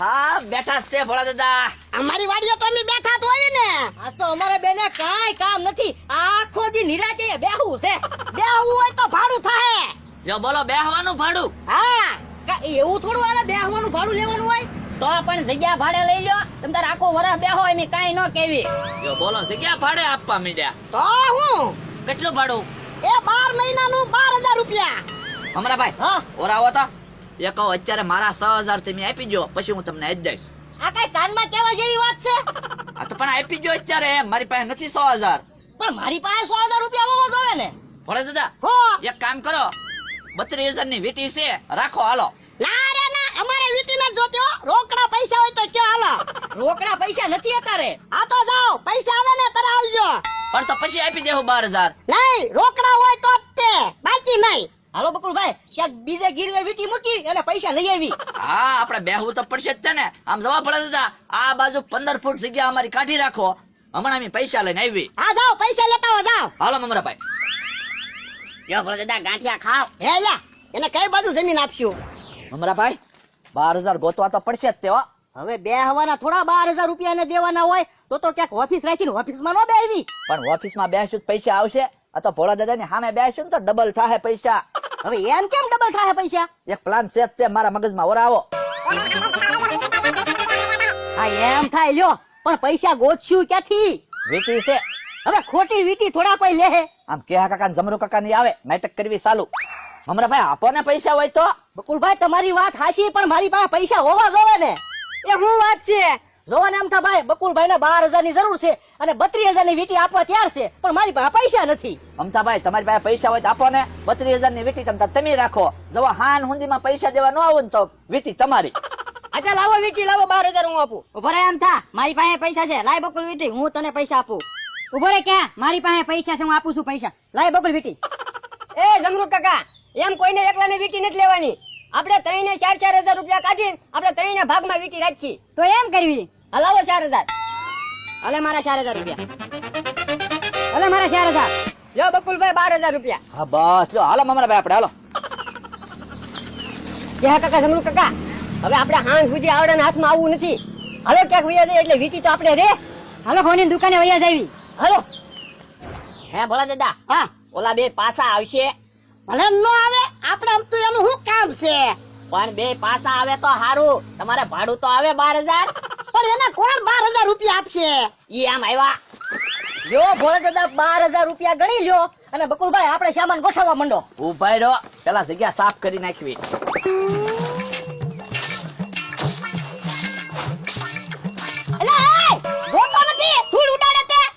હા બેઠા છે ભોળા દાદા. અમારી વાડીએ તો અમે બેઠા તો આવી ને. આજ તો અમારે બેને કાઈ કામ નથી. આખો દી નિરાજે બેહવું છે. બેહવું હોય તો ભાડું થાય જો બોલો બેહવાનું ભાડું? હા. એવું થોડું આલે બેહવાનું ભાડું લેવાનું હોય? તો પણ જગ્યા ભાડે લઈ લો તમ તાર આખો વરસ બેહો એની કાઈ ન કેવી. જો બોલો જગ્યા ભાડે આપવા મીડ્યા. તો હું? કેટલું ભાડું? એ બાર મહિનાનું બાર હજાર રૂપિયા. અમારા ભાઈ હા. ઓરાવો તો. એ કહો અત્યારે મારા છ હજાર તમે આપી દો પછી હું તમને આપી દઈશ. આ કઈ કાનમાં કેવા જેવી વાત છે? આ તો પણ આપી દો અત્યારે મારી પાસે નથી સો હજાર. પણ મારી પાસે સો હજાર રૂપિયા હોવો જોવે ને? ભોળે દાદા હો! એક કામ કરો બત્રીસ હજારની વીટી છે રાખો હાલો. ના રે ના અમારે વીટી ના જોતો રોકડા પૈસા હોય તો કે હાલો. રોકડા પૈસા નથી અત્યારે. આ તો જાઓ પૈસા આવે ને તારે આવજો. પણ તો પછી આપી દેવું બાર હજાર. નહીં રોકડા હોય તો જ તે બાકી નહીં. હાલો બકુલભાઈ ક્યાંક બીજે ગીરવે વીટી મૂકી અને પૈસા લઈ આવી. હા આપણે બેહવું તો પડશે જ છે ને. આમ જવા પડે દાદા આ બાજુ પંદર ફૂટ જગ્યા અમારી કાઢી રાખો. હમણાં અમે પૈસા લઈને આવી. હા જાઓ પૈસા લેતા હો જાઓ. હાલો મમરા ભાઈ યો ભલે દાદા ગાંઠિયા ખાવ હે લે એને કઈ બાજુ જમીન આપશું? મમરા ભાઈ બાર હજાર ગોતવા તો પડશે જ તેવા હવે બે હવાના થોડા બાર હજાર રૂપિયા ને દેવાના હોય તો તો ક્યાંક ઓફિસ રાખીને ઓફિસમાં ન બેસી. પણ ઓફિસમાં બેસું તો પૈસા આવશે. આ તો ભોળા દાદાની સામે બેસું ને તો ડબલ થાય પૈસા. હવે એમ કેમ ડબલ થાય પૈસા? એક પ્લાન છે જ તે મારા મગજમાં. ઓરાવો હા એમ થાય લ્યો. પણ પૈસા ગોતશું ક્યાંથી? વીટી છે. હવે ખોટી વીટી થોડા કોઈ લે આમ કેહા કાકા જમરો કાકા ની આવે. નાટક કરવી ચાલુ. હમરા ભાઈ આપો ને પૈસા હોય તો? બકુલભાઈ તમારી વાત હાસી પણ મારી પાસે પૈસા હોવા જોવે ને. એ હું વાત છે? જોવો ને એમ થા ભાઈ બકુલભાઈ ને બાર હજારની જરૂર છે અને બત્રીસ હજારની વીટી આપવા તૈયાર છે. પણ મારી પાસે પૈસા નથી. અમથાભાઈ તમારી પાસે પૈસા હોય તો આપો ને. બત્રીસ હજારની વીટી તમતા તમે રાખો. જો હાન હુંદીમાં પૈસા દેવા ન આવું ને તો વીટી તમારી. અચ્છા લાવો વીટી લાવો બાર હજાર હું આપું. ઊભો રે એમ થા. મારી પાસે પૈસા છે. લાય બકુલ વીટી હું તને પૈસા આપું. ઊભો રે ક્યાં? મારી પાસે પૈસા છે હું આપું છું પૈસા. લાય બકુલ વીટી. એ જમરૂ કાકા એમ કોઈને એકલાને વીટી નથી લેવાની. આપણે ત્રણે ચાર ચાર હજાર રૂપિયા કાઢી આપણે ત્રણ ભાગમાં વીટી રાખી તો એમ કરવી. હલાવો ચાર હજાર. હલે મારા ચાર હજાર રૂપિયા. હલે મારા ચાર હજાર. લો બકુલભાઈ બાર હજાર રૂપિયા. હા બસ લો હાલો મમરા ભાઈ આપણે હાલો. ક્યાં કાકા સમરૂ કાકા. હવે આપણે હાંસ સુધી આવડાના હાથમાં આવવું નથી. હાલો ક્યાંક વૈયા જાય એટલે વીટી તો આપણે રે. હાલો ફોની દુકાને વૈયા જાવી. હાલો. હે ભોલા દાદા. હા. ઓલા બે પાસા આવશે. ભલે ન આવે આપણે આમ તો એનું શું કામ છે. પણ બે પાસા આવે તો હારું. તમારે ભાડું તો આવે બાર હજાર. પણ એને કોણ બાર હજાર રૂપિયા આપશે? ઈ આમ આવ્યા. લ્યો ભોળા દાદા બાર હજાર રૂપિયા ગણી લ્યો. અને બકુલભાઈ આપણે સામાન ગોઠવવા માંડો. ઉભાઈ રહો. પેલા જગ્યા સાફ કરી નાખવી.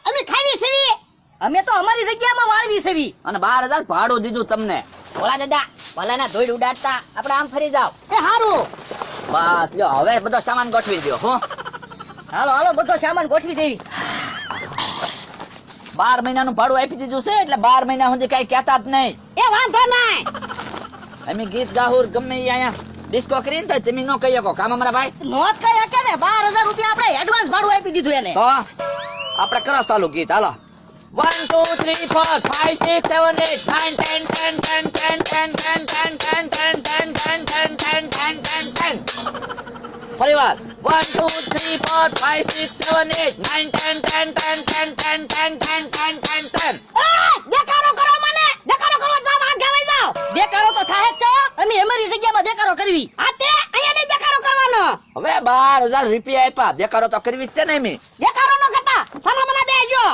અમે ખાવી સેવી અમે તો અમારી જગ્યામાં વાળવી સેવી અને બાર હજાર ભાડું દીધું તમને. ભોળા દાદા ભલાના ધોઈડ ઉડાડતા આપણે આમ ફરી જાવ એ હારું. બસ જો હવે બધો સામાન ગોઠવી દો હો. હાલો હાલો બધો સામાન ગોઠવી દેવી. બાર મહિનાનું ભાડું આપી દીધું છે એટલે બાર મહિના સુધી કઈ કહેતા જ નહીં. એ વાંધો નહીં. અમે ગીત ગાહુર ગમે અહીંયા ડિસ્કો કરીને તો તમે નો કહી શકો કામ અમારા ભાઈ? મોત કઈ હકે ને બાર હજાર રૂપિયા આપણે એડવાન્સ ભાડું આપી દીધું એને. તો આપણે કરો ચાલુ ગીત હાલો. One two three four five six seven eight nine ten ફરી વાર one two three four five six seven eight nine ten ten ten ten ten ten ten ten ten ten દેખાડો કરો મને. દેખાડો કરો જાવ આગે વઈ જાવ દેખાડો તો થાય જ તો. અમે અમારી જગ્યામાં બેકારો કરવી. આ તે અહીંયા નહીં દેખાડો કરવાનો. હવે બાર હજાર રૂપિયા આપ્યા. દેખાડો તો કરવી જ છે ને અમે. દેખાડો ન કરતા. સાના મને બેજો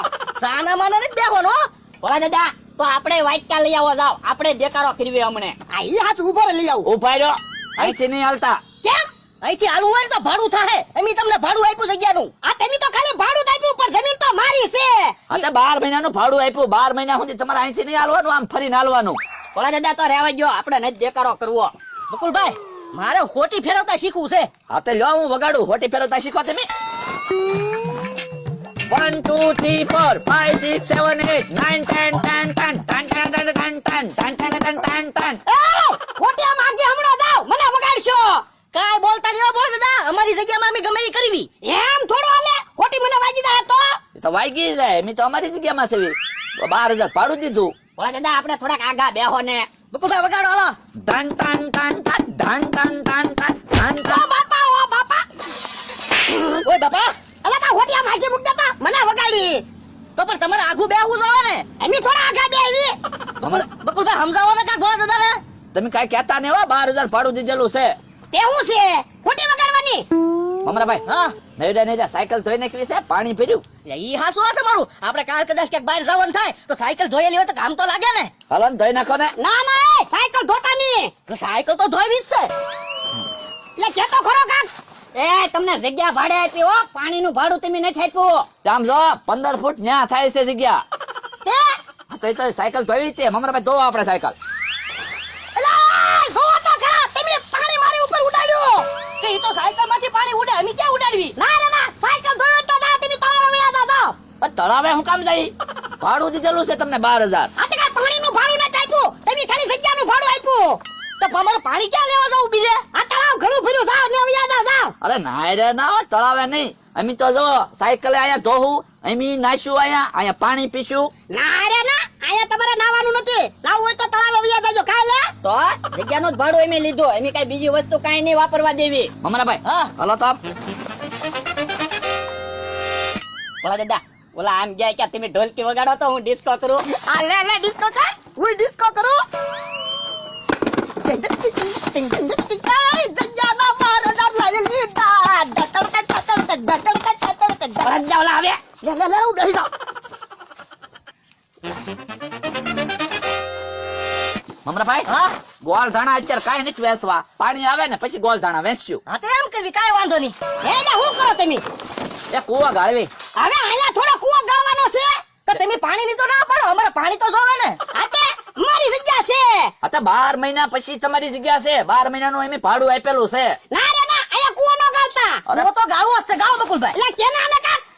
સાના મને નહીં બેહવાનો. ઓલા દાદા તો આપણે વાટકા લઈ આવો જાવ આપણે દેકારો ફેરવી હમણે. આ ઈ હાથ ઊભો રે લઈ આવો. ઊભા રહ્યો અહીંથી નહીં હાલતા. કેમ? અહીંથી હાલવું હોય ને તો ભાડું થાય એમી તમને ભાડું આપ્યું જગ્યાનું આ તેમી તો ખાલી ભાડું જ આપ્યું પણ જમીન તો મારી છે. અચ્છા બાર મહિનાનું ભાડું આપ્યું. બાર મહિના સુધી તમારે અહીંથી નહીં હાલવાનું આમ ફરીને હાલવાનું. ભોળા દાદા તો રહેવા ગયો આપણે નથી દેકારો કરવો. બકુલભાઈ મારે ખોટી ફેરવતા શીખવું છે. હા તો લ્યો હું વગાડું. હોટી ફેરવતા શીખો તમે. One two three four five six seven eight nine ten ten ten ten ten ten ten ten ten ten ten ten ten ખોટિયા ખોટી હમણાં જાવ મને વગાડશો કાય બોલતા નહીં બોલ દાદા અમારી જગ્યામાં અમે ગમે એ કરવી એમ થોડો હાલે ખોટી મને વાગી જાય તો તો વાગી જાય મેં તો અમારી જગ્યામાં સેવી બાર હજાર ભાડું દીધું ભોળા દાદા આપણે થોડાક આગા બેહો ને બકુલભાઈ વગાડો હાલો ધન ધન ધન ધન ધન ધન ધન ધન ઓ બાપા ઓ બાપા ઓય બાપા અલા તા હોટિયા માજી મુક દેતા. મને વગાડી. તો પણ તમારે આઘું બેહવું જોવે ને. એમની થોડા આગા બે આવી બકુલભાઈ સમજાવો ને કા ગોળા દાદા તમે. કાંઈ કહેતા નહીં હો બાર ભાડું દીધેલું છે. તે હું છે? ખોટી વગાડવાની. મમરાભાઈ હા. નૈડા નૈડા સાયકલ ધોઈ છે પાણી એટલે ઈ હાસું આ તમારું. આપણે કાલ કદાચ ક્યાંક બહાર જવાનું થાય તો સાયકલ ધોયેલી હોય તો કામ તો લાગે ને. હાલો ધોઈ નાખો ને. ના ના સાયકલ ધોતાની નહીં. સાયકલ તો ધોઈવી જ. છે એટલે કેતો ખરો કાક. એ તમને જગ્યા ભાડે આપી હો. પાણીનું ભાડું તમે નથી આપ્યું. આમ જો પંદર ફૂટ ન્યા થાય છે જગ્યા. તે એ તો સાયકલ ધોવી છે. મમરાભાઈ ધોવા આપણે સાયકલ. એલા જોવો તો ખરા. તમે પાણી મારી ઉપર ઉડાડ્યું. કે ઈ તો સાયકલમાંથી પાણી ઉડે. અમે ક્યાં ઉડાડવી? ના ના ના. સાયકલ ધોયો તો ના. તમે તળાવે પણ હું કામ જાય? ભાડું દીધેલું છે તમને બાર હજાર. આ તો પાણીનું ભાડું નથી આપ્યું. તમે ખાલી જગ્યાનું ભાડું આપ્યું. તો અમારે પાણી ક્યાં લેવા જવું બીજે? તળાવ ઘણું ને વ્યા જાવ જાવ અરે ના રે ના તળાવે નહીં. અમે તો જો સાયકલે અહીંયા ધોહું અમે નાશું અહીંયા અહીંયા પાણી પીશું. ના રે ના અહીંયા તમારે નાવાનું નથી. નાવું હોય તો તળાવે વ્યા જાજો કાલે તો જગ્યાનું જ ભાડું અમે લીધું. અમે કઈ બીજી વસ્તુ કઈ નહીં વાપરવા દેવી. મમરાભાઈ હા. હલો તો. બોલા દાદા ઓલા આમ ગયા કે તમે ઢોલકી વગાડો તો હું ડિસ્કો કરું. આ લે લે ડિસ્કો કર હું ડિસ્કો કરું જગ્યાના બાર હજાર લઈ લીધા ડટડક ડટડક ડટડક ડટડક ભરત જા ઓલા આવે લે લે લે હું ડરી જાઉં મમરાભાઈ હા ગોળ ધાણા અત્યારે કાઈ નથી વેચવા પાણી આવે ને પછી ગોળ ધાણા વેચશું હા તો એમ કરવી કાઈ વાંધો નહીં એ લે હું કરો તમે એ કુવા ગાળવી હવે અહીંયા થોડો કૂવો ગાળવાનો છે તો તમે પાણી ની તો ના પડો અમારે પાણી તો જોવે ને આ તે મારી જગ્યા છે અચ્છા બાર મહિના પછી તમારી જગ્યા છે બાર મહિનાનું એમ ભાડું આપેલું છે ના રે ના અહીંયા કૂવો ન ગાળતા હું તો ગાળવો છે ગાળો બકુલભાઈ એટલે કેના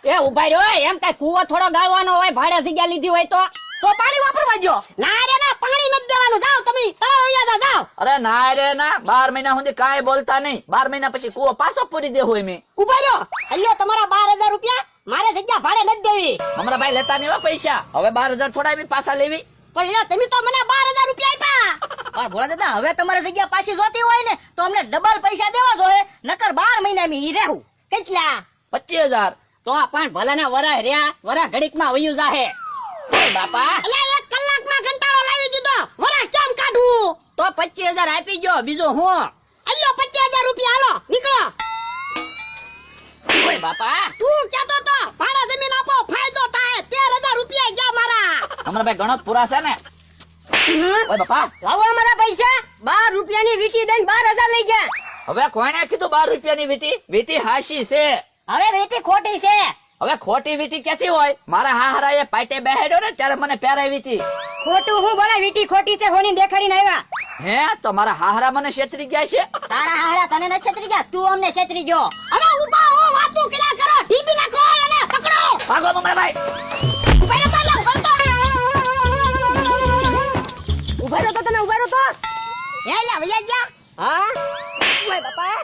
એ ઊભા રહ્યો એમ કઈ કુવો થોડો ગાળવાનો હોય ભાડે જગ્યા લીધી હોય તો? તો પાણી વાપરવા જો ના રે ના પાણી નથી દેવાનું. જાવ તમે તળાવ અહીંયા જાઓ. અરે ના રે ના બાર મહિના સુધી કાંઈ બોલતા નહીં. બાર મહિના પછી કુવો પાછો પૂરી દેવો એમ. ઊભા રહ્યો. અલ્યો તમારા બાર હજાર રૂપિયા? મારે જગ્યા ભાડે નથી દેવી. મમરાભાઈ લેતા નહીં પૈસા. હવે બાર હજાર થોડા બી પાછા લેવી. પણ લ્યો તમે તો મને બાર હજાર રૂપિયા આપ્યા. પણ ભોળા દાદા હવે તમારે જગ્યા પાછી જોતી હોય ને તો અમને ડબલ પૈસા દેવા જોઈએ નકર બાર મહિના મેં ઈ રહેવું. કેટલા? પચીસ હજાર. તો પણ ભલાના વરા હર્યા વરા ઘડીકમાં વયું જાહે. બાપા. અલ્યા એક કલાકમાં ઘંટાળો લાવી દીધો. વરા કેમ કાઢું? તો પચીસ હજાર આપી ગયો બીજો હું? અલ્યો પચાસ હજાર રૂપિયા હાલો નીકળો. ઓય બાપા. તું કેતો તો ભાડા જમીન આપો ફાયદો થાય તેર હજાર રૂપિયા ગયા મારા. મમરાભાઈ ઘણો ગણો પૂરા છે ને? ઓય બાપા. લાવો અમારા પૈસા. બાર રૂપિયાની વીટી દઈને બાર હજાર લઈ ગયા. હવે કોણે કીધું બાર રૂપિયાની વીટી? વીટી હાશી છે. હવે વીટી ખોટી છે. હવે ખોટી વીટી કેસી હોય? મારા હાહરા એ પાટે બેહાડ્યો ને ત્યારે મને પહેરાવી હતી. ખોટું હું બોલે વીટી ખોટી છે હોની દેખાડીને આવ્યા. હે તો મારા હાહરા મને છેતરી ગયા છે? તારા હારા તને ન છેતરી ગયા તું અમને છેતરી ગયો. હવે ઊભા હો વાતું કર્યા કરો ટીપી નાખો અને પકડો. ભાગો મમરાભાઈ. ઊભા રહો તો લો, કરતો. ઊભા રહો તો તમે ઊભા રહો તો. એ લે વયા ગયા હા? ઓય બાપા.